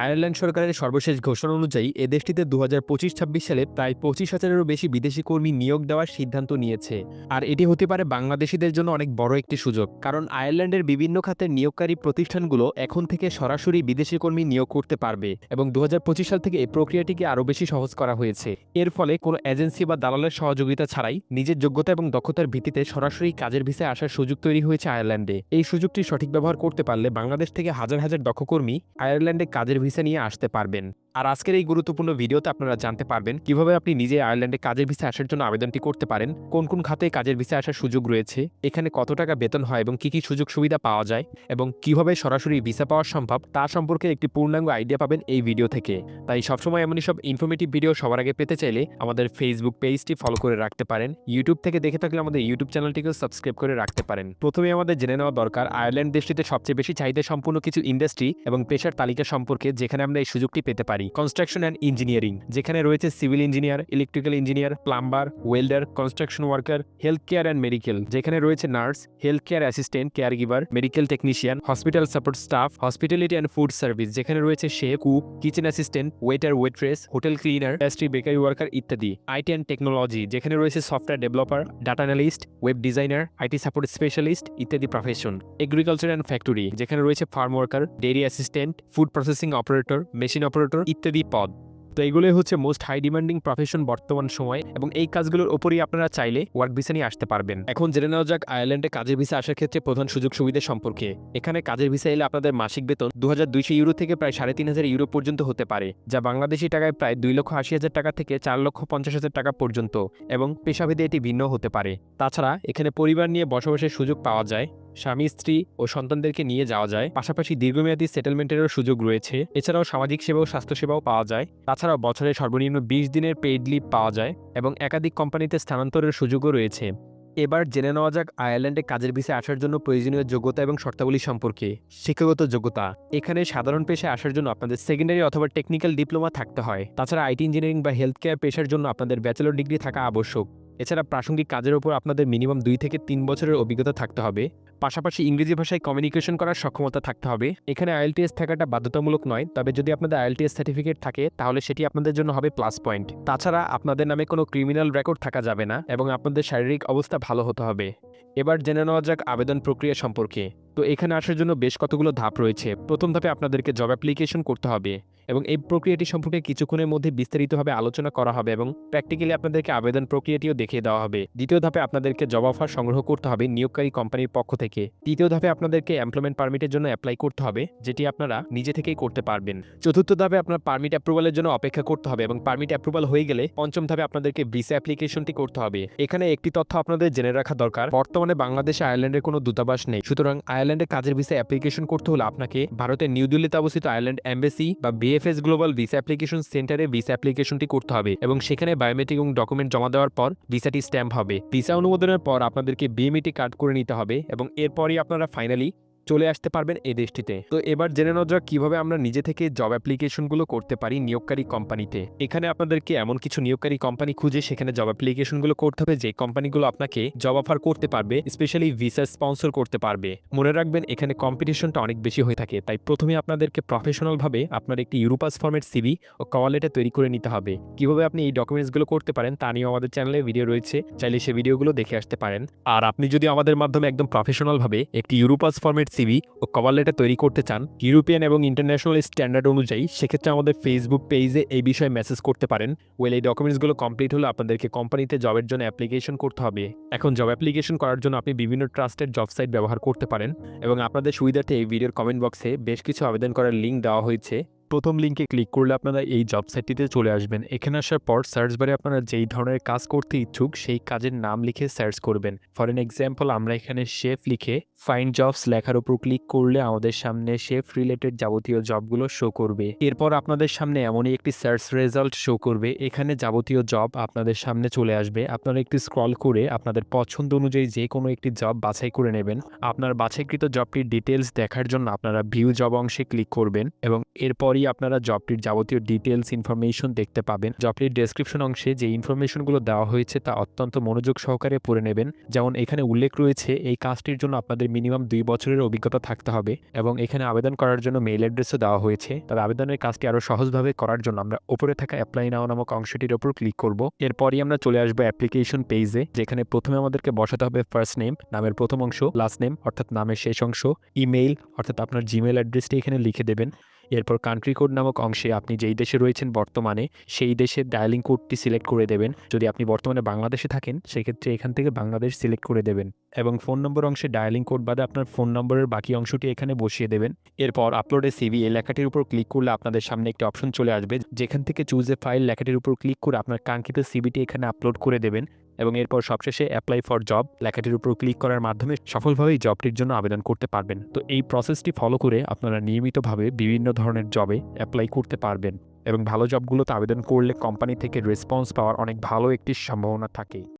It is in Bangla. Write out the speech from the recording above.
আয়ারল্যান্ড সরকারের সর্বশেষ ঘোষণা অনুযায়ী, এ দেশটিতে দু হাজার পঁচিশ ছাব্বিশ সালে প্রায় পঁচিশ হাজারেরও বেশি বিদেশি কর্মী নিয়োগ দেওয়ার সিদ্ধান্ত নিয়েছে। আর এটি হতে পারে বাংলাদেশিদের জন্য অনেক বড় একটি সুযোগ। কারণ আয়ারল্যান্ডের বিভিন্ন খাতের নিয়োগকারী প্রতিষ্ঠানগুলো এখন থেকে সরাসরি বিদেশি কর্মী নিয়োগ করতে পারবে এবং দু হাজার পঁচিশ সাল থেকে এই প্রক্রিয়াটিকে আরও বেশি সহজ করা হয়েছে। এর ফলে কোনো এজেন্সি বা দালালের সহযোগিতা ছাড়াই নিজের যোগ্যতা এবং দক্ষতার ভিত্তিতে সরাসরি কাজের ভিসায় আসার সুযোগ তৈরি হয়েছে আয়ারল্যান্ডে। এই সুযোগটি সঠিক ব্যবহার করতে পারলে বাংলাদেশ থেকে হাজার হাজার দক্ষ কর্মী আয়ারল্যান্ডে কাজের ভিসা নিয়ে আসতে পারবেন। আর আজকের এই গুরুত্বপূর্ণ ভিডিওতে আপনারা জানতে পারবেন কীভাবে আপনি নিজে আয়ারল্যান্ডে কাজের ভিসা আসার জন্য আবেদনটি করতে পারেন, কোন কোন খাতে কাজের ভিসা আসার সুযোগ রয়েছে, এখানে কত টাকা বেতন হয় এবং কি কি সুযোগ সুবিধা পাওয়া যায় এবং কীভাবে সরাসরি ভিসা পাওয়া সম্ভব তা সম্পর্কে একটি পূর্ণাঙ্গ আইডিয়া পাবেন এই ভিডিও থেকে। তাই সবসময় এমনই সব ইনফরমেটিভ ভিডিও সবার আগে পেতে চাইলে আমাদের ফেসবুক পেজটি ফলো করে রাখতে পারেন। ইউটিউব থেকে দেখে থাকলে আমাদের ইউটিউব চ্যানেলটিকেও সাবস্ক্রাইব করে রাখতে পারেন। প্রথমে আমাদের জেনে নেওয়া দরকার, আয়ারল্যান্ড দেশটিতে সবচেয়ে বেশি চাহিদা সম্পূর্ণ কিছু ইন্ডাস্ট্রি এবং পেশার তালিকা সম্পর্কে যেখানে আমরা এই সুযোগটি পেতে পারি। কনস্ট্রাকশন অ্যান্ড ইঞ্জিনিয়ারিং যেখানে রয়েছে civil engineer electrical engineer plumber welder construction worker health care and medical যেখানে রয়েছে nurse health care assistant care giver medical technician hospital support staff hospitality and food service যেখানে রয়েছে chef cook kitchen assistant waiter waitress hotel cleaner pastry bakery worker ইত্যাদি। আইটি অ্যান্ড টেকনোলজি যেখানে রয়েছে software developer data analyst web designer IT support specialist ইত্যাদি প্রফেশন এগ্রিকালচার অ্যান্ড ফ্যাক্টরি যেখানে রয়েছে farm worker dairy assistant food processing operator machine operator ইত্যাদি পদ। তো এগুলোই হচ্ছে মোস্ট হাই ডিমান্ডিং প্রফেশন বর্তমান সময় এবং এই কাজগুলোর উপরই আপনারা চাইলে ওয়ার্ক ভিসা নিয়ে আসতে পারবেন। এখন জেনে নেওয়া যাক আয়ারল্যান্ডে কাজের ভিসা আসার ক্ষেত্রে প্রধান সুযোগ সুবিধা সম্পর্কে। এখানে কাজের ভিসা এলে আপনাদের মাসিক বেতন দু ইউরো থেকে প্রায় সাড়ে তিন হাজার ইউরো পর্যন্ত হতে পারে, যা বাংলাদেশি টাকায় প্রায় দুই লক্ষ আশি হাজার টাকা থেকে চার লক্ষ পঞ্চাশ হাজার টাকা পর্যন্ত এবং পেশাভেদে এটি ভিন্ন হতে পারে। তাছাড়া এখানে পরিবার নিয়ে বসবাসের সুযোগ পাওয়া যায় স্বামী, স্ত্রী ও সন্তানদেরকে নিয়ে যাওয়া যায়। পাশাপাশি দীর্ঘমেয়াদী সেটেলমেন্টেরও সুযোগ রয়েছে। এছাড়াও সামাজিক সেবা ও স্বাস্থ্যসেবাও পাওয়া যায়। তাছাড়াও বছরে সর্বনিম্ন বিশ দিনের পেইড লিভ পাওয়া যায় এবং একাধিক কোম্পানিতে স্থানান্তরের সুযোগও রয়েছে। এবার জেনে নেওয়া যাক আয়ারল্যান্ডে কাজের ভিসা আসার জন্য প্রয়োজনীয় যোগ্যতা এবং শর্তাবলী সম্পর্কে। শিক্ষাগত যোগ্যতা। এখানে সাধারণ পেশায় আসার জন্য আপনাদের সেকেন্ডারি অথবা টেকনিক্যাল ডিপ্লোমা থাকতে হয়। তাছাড়া আইটি ইঞ্জিনিয়ারিং বা হেলথ কেয়ার পেশার জন্য আপনাদের ব্যাচেলর ডিগ্রি থাকা আবশ্যক। এছাড়া প্রাসঙ্গিক কাজের ওপর আপনাদের মিনিমাম দুই থেকে তিন বছরের অভিজ্ঞতা থাকতে হবে। পাশাপাশি ইংরেজি ভাষায় কমিউনিকেশন করার সক্ষমতা থাকতে হবে। এখানে আইএলটিএস থাকাটা বাধ্যতামূলক নয়, তবে যদি আপনাদের আইএলটিএস সার্টিফিকেট থাকে, তাহলে সেটি আপনাদের জন্য হবে প্লাস পয়েন্ট তাছাড়া আপনাদের নামে কোনো ক্রিমিনাল রেকর্ড থাকা যাবে না এবং আপনাদের শারীরিক অবস্থা ভালো হতে হবে। এবার জেনে নেওয়া যাক আবেদন প্রক্রিয়া সম্পর্কে। তো এখানে আসার জন্য বেশ কতগুলো ধাপ রয়েছে। প্রথম ধাপে আপনাদেরকে জব অ্যাপ্লিকেশন করতে হবে। এবং এই প্রক্রিয়াটি সম্পর্কে কিছুক্ষণের মধ্যে বিস্তারিতভাবে আলোচনা করা হবে এবং প্র্যাকটিক্যালি আপনাদেরকে আবেদন প্রক্রিয়াটিও দেখিয়ে দেওয়া হবে। দ্বিতীয় ধাপে আপনাদেরকে জব অফার সংগ্রহ করতে হবে নিয়োগকারী কোম্পানির পক্ষ থেকে। তৃতীয় ধাপে আপনাদেরকে এমপ্লয়মেন্ট পারমিটের জন্য অ্যাপ্লাই করতে হবে, যেটি আপনারা নিজে থেকেই করতে পারবেন। চতুর্থ ধাপে আপনার পারমিট অ্যাপ্রুভালের জন্য অপেক্ষা করতে হবে এবং পারমিট অ্যাপ্রুভাল হয়ে গেলে পঞ্চম ধাপে আপনাদেরকে ভিসা অ্যাপ্লিকেশনটি করতে হবে। এখানে একটি তথ্য আপনাদের জেনে রাখা দরকার, বর্তমানে বাংলাদেশে আয়ারল্যান্ডের কোনো দূতাবাস নেই। সুতরাং আয়ারল্যান্ডে কাজের ভিসা অ্যাপ্লিকেশন করতে হলে আপনাকে ভারতের নিউ দিল্লিতে অবস্থিত আয়ারল্যান্ড এম্বাসি বা বিএফএস গ্লোবাল ভিসা অ্যাপ্লিকেশন সেন্টারে ভিসা অ্যাপ্লিকেশনটি করতে হবে এবং সেখানে বায়োমেট্রিক এবং ডকুমেন্ট জমা দেওয়ার পর ভিসাটি স্ট্যাম্প হবে। ভিসা অনুমোদনের পর আপনাদেরকে বিএমইটি কার্ড করে নিতে হবে এবং এরপরই আপনারা ফাইনালি চলে আসতে পারবেন এই দেশটিতে। তো এবার জেনে নেওয়া যাক কীভাবে আমরা নিজে থেকে জব অ্যাপ্লিকেশনগুলো করতে পারি নিয়োগকারী কোম্পানিতে এখানে আপনাদেরকে এমন কিছু নিয়োগকারী কোম্পানি খুঁজে সেখানে জব অ্যাপ্লিকেশনগুলো করতে হবে, যে কোম্পানিগুলো আপনাকে জব অফার করতে পারবে স্পেশালি ভিসা স্পন্সর করতে পারবে। মনে রাখবেন, এখানে কম্পিটিশনটা অনেক বেশি হয়ে থাকে, তাই প্রথমে আপনাদেরকে প্রফেশনালভাবে আপনার একটি ইউরোপাস ফর্মেট সিভি ও কওয়ালেটা তৈরি করে নিতে হবে। কীভাবে আপনি এই ডকুমেন্টসগুলো করতে পারেন, তা নিয়েও আমাদের চ্যানেলে ভিডিও রয়েছে, চাইলে সে ভিডিওগুলো দেখে আসতে পারেন। আর আপনি যদি আমাদের মাধ্যমে একদম প্রফেশনালভাবে একটি ইউরোপাস ফর্মেট সিভি ও কভার লেটার তৈরি করতে চান, ইউরোপিয়ান এবং ইন্টারন্যাশনাল স্ট্যান্ডার্ড অনুযায়ী সেক্ষেত্রে আমাদের ফেসবুক পেজে এই বিষয়ে মেসেজ করতে পারেন। ওয়েল এই ডকুমেন্টসগুলো কমপ্লিট হলে আপনাদেরকে কোম্পানিতে জবের জন্য অ্যাপ্লিকেশন করতে হবে। এখন জব অ্যাপ্লিকেশন করার জন্য আপনি বিভিন্ন ট্রাস্টের জব সাইট ব্যবহার করতে পারেন এবং আপনাদের সুবিধার্থে এই ভিডিওর কমেন্ট বক্সে বেশ কিছু আবেদন করার লিঙ্ক দেওয়া হয়েছে। প্রথম লিঙ্কে ক্লিক করলে আপনারা এই জব সাইটটিতে চলে আসবেন। এখানে আসার পর সার্চ বারে আপনারা যেই ধরনের কাজ করতে ইচ্ছুক, সেই কাজের নাম লিখে সার্চ করবেন। ফর এন এক্সাম্পল আমরা এখানে শেফ লিখে ফাইন্ড জবস লেখার উপর ক্লিক করলে আমাদের সামনে শেফ রিলেটেড যাবতীয় জবগুলো শো করবে। এরপর আপনাদের সামনে এমনই একটি সার্চ রেজাল্ট শো করবে। এখানে যাবতীয় জব আপনাদের সামনে চলে আসবে। আপনারা একটি স্ক্রল করে আপনাদের পছন্দ অনুযায়ী যে কোনো একটি জব বাছাই করে নেবেন। আপনার বাছাইকৃত জবটির ডিটেলস দেখার জন্য আপনারা ভিউ জব অংশে ক্লিক করবেন এবং এরপর এরপরই আপনারা জবটির যাবতীয় ডিটেলস ইনফরমেশন দেখতে পাবেন। জবটির ডেসক্রিপশন অংশে যে ইনফরমেশনগুলো দেওয়া হয়েছে তা অত্যন্ত মনোযোগ সহকারে পড়ে নেবেন। যেমন এখানে উল্লেখ রয়েছে, এই কাজটির জন্য আপনাদের মিনিমাম দুই বছরের অভিজ্ঞতা থাকতে হবে এবং এখানে আবেদন করার জন্য মেইল অ্যাড্রেসও দেওয়া হয়েছে। তবে আবেদনের কাজটি আরও সহজভাবে করার জন্য আমরা উপরে থাকা অ্যাপ্লাই নাও নামক অংশটির ওপর ক্লিক করব। এরপরই আমরা চলে আসব অ্যাপ্লিকেশন পেজে যেখানে প্রথমে আমাদেরকে বসাতে হবে ফার্স্ট নেম নামের প্রথম অংশ লাস্ট নেম অর্থাৎ নামের শেষ অংশ ইমেইল অর্থাৎ আপনার জিমেল অ্যাড্রেসটি এখানে লিখে দেবেন। এরপর কান্ট্রি কোড নামক অংশে আপনি যেই দেশে রয়েছেন বর্তমানে, সেই দেশের ডায়ালিং কোডটি সিলেক্ট করে দেবেন। যদি আপনি বর্তমানে বাংলাদেশে থাকেন, সেক্ষেত্রে এখান থেকে বাংলাদেশ সিলেক্ট করে দেবেন। এবং ফোন নম্বর অংশে ডায়ালিং কোড বাদে আপনার ফোন নম্বরের বাকি অংশটি এখানে বসিয়ে দেবেন। এরপর আপলোডে সিভি এই লেখাটির উপর ক্লিক করলে আপনাদের সামনে একটি অপশন চলে আসবে। যেখান থেকে চুজ এ ফাইল লেখাটির উপর ক্লিক করে আপনার কাঙ্ক্ষিত সিভিটি এখানে আপলোড করে দেবেন। এবং এরপর সবশেষে অ্যাপ্লাই ফর জব লেখাটির উপর ক্লিক করার মাধ্যমে সফলভাবেই জবটির জন্য আবেদন করতে পারবেন। তো এই প্রসেসটি ফলো করে আপনারা নিয়মিতভাবে বিভিন্ন ধরনের জবে অ্যাপ্লাই করতে পারবেন এবং ভালো জবগুলোতে আবেদন করলে কোম্পানি থেকে রেসপন্স পাওয়ার অনেক ভালো একটি সম্ভাবনা থাকে।